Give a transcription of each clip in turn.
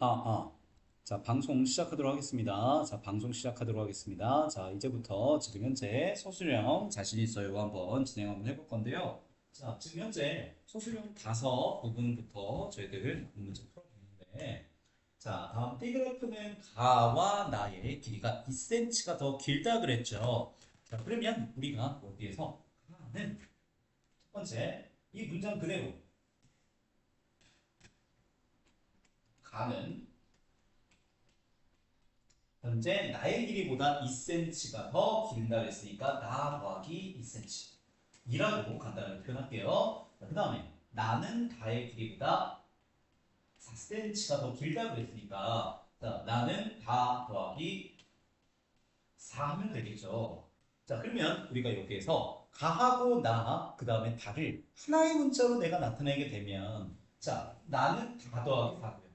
아, 아. 자, 방송 시작하도록 하겠습니다. 자, 방송 시작하도록 하겠습니다. 자, 이제부터 지금 현재 소수령 자신 있어요 한번 진행 한번 해볼 건데요. 자, 지금 현재 소수령 다섯 부분부터 저희들 문제 풀어보는데, 자, 다음 띠그래프는 가와 나의 길이가 2cm가 더 길다 그랬죠. 자, 그러면 우리가 여기에서 가는 첫 번째 이 문장 그대로 가는 현재 나의 길이보다 2cm가 더 길다 그랬으니까 나 더하기 2cm 이라고 간단하게 표현할게요. 그 다음에 나는 다의 길이보다 4cm가 더 길다 그랬으니까 자, 나는 다 더하기 4 하면 되겠죠. 자 그러면 우리가 여기에서 가하고 나 그 다음에 다를 하나의 문자로 내가 나타내게 되면 자 나는 다 더하기 4고요.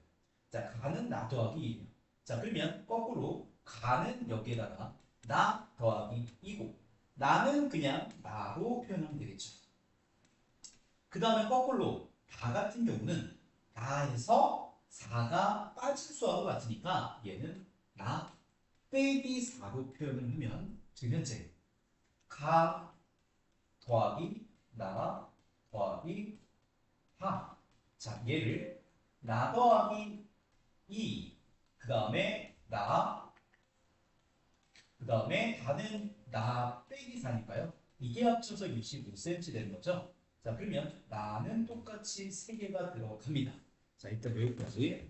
자 가는 나 더하기 2. 자 그러면 거꾸로 가는 여기에다가 나 더하기 2고 나는 그냥 나로 표현하면 되겠죠. 그 다음에 거꾸로 다 같은 경우는 나에서 4가 빠질 수하고 같으니까 얘는 나 빼기 4로 표현을 하면 지금 현재 가 더하기 나 더하기 하. 자 얘를 나 더하기 2. 그 다음에 나. 그 다음에 다는 나 빼기 4니까요. 이게 합쳐서 65cm 되는 거죠. 자 그러면 나는 똑같이 3개가 들어갑니다. 자 일단 여기까지